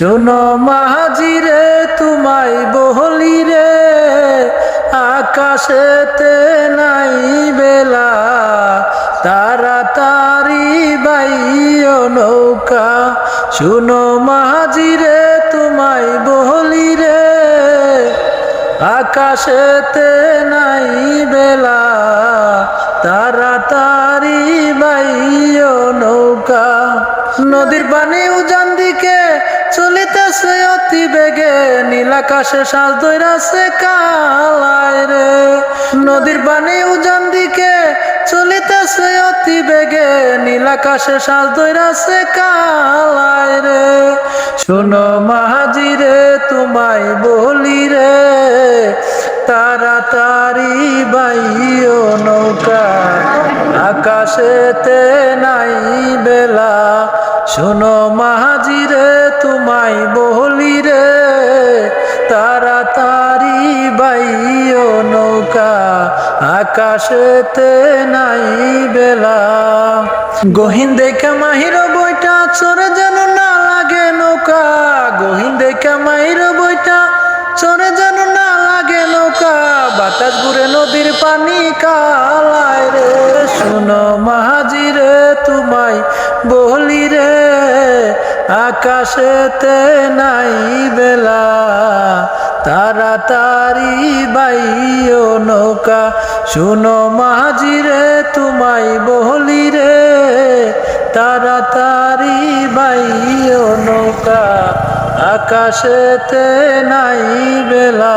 শোনো মাহাজিরে, তোমায় বহলি রে আকাশেতে নাই বেলা, তাড়াতাড়ি বাইও নৌকা। শুনো মাহাজিরে, তোমায় বহলি রে আকাশেতে নাই বেলা, তাড়াতাড়ি বাইও নৌকা। নদীর পানি উজান দিকে চলিতেছে অতি বেগে নীলাকাশে সাজ দৈরাছে কালায় রে। নদীর পানি উজান দিকে চলিতেছে অতি বেগে নীলাকাশে সাজ দৈরাছে কালায় রে। শোনো মাহাজিরে, তোমায় বলি রে, তাড়াতাড়ি বাইও নৌকা, আকাশেতে বেলা শোনো মাহাজিরে, তোমায় বলি রে, তাড়াতাড়ি বাইও নৌকা, আকাশেতে নাই বেলা। গহিন দেখে মাহির বইটা, চরে যেন না লাগে নৌকা। গহিন দেখে মাহির বইটা, চরে যেন না লাগে নৌকা। বাতাস ঘুরে নদীর পানি কালায় রে। শুনো মাহাজিরে, তোমায় বলি রে আকাশেতে নাই বেলা, তাড়াতাড়ি বাইও নৌকা। শুনো মাহাজিরে, তোমায় বলি রে, তাড়াতাড়ি বাইও নৌকা। আকাশেতে নাই বেলা।